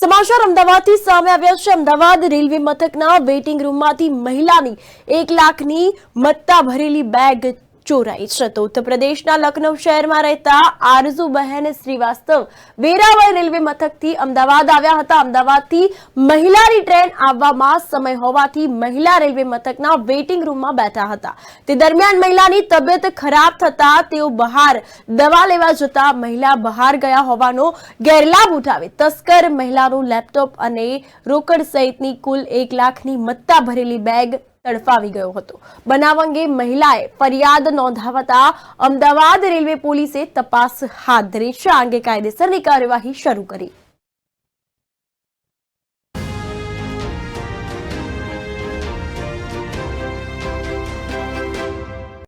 સમાચાર અમદાવાદથી સામે આવ્યા છે. અમદાવાદ રેલવે મથકના વેઇટિંગ રૂમમાંથી મહિલાની એક લાખની મત્તા ભરેલી બેગ ચોરાઈ છે. તો ઉત્તર પ્રદેશના લખનૌ શહેરમાં રહેતા આરઝુબહેન શ્રીવાસ્તવ વેરાવળ રેલવે મથકથી અમદાવાદ આવ્યા હતા. અમદાવાદથી મહિલાની ટ્રેન આવવામાં સમય હોવાથી મહિલા રેલવે મથકના વેઇટિંગ રૂમમાં બેઠા હતા. તે દરમિયાન મહિલાની તબિયત ખરાબ થતા તેઓ બહાર દવા લેવા જતા મહિલા બહાર ગયા હોવાનો ગેરલાભ ઉઠાવે. તસ્કર મહિલાનું લેપટોપ અને રોકડ સહિતની કુલ એક લાખની મત્તા ભરેલી બેગ તડફાવી ગયો હતો. બનાવ અંગે મહિલાએ ફરિયાદ નોંધાવતા અમદાવાદ રેલવે પોલીસે તપાસ હાથ ધરી છે. આ અંગે કાયદેસરની કાર્યવાહી શરૂ કરી.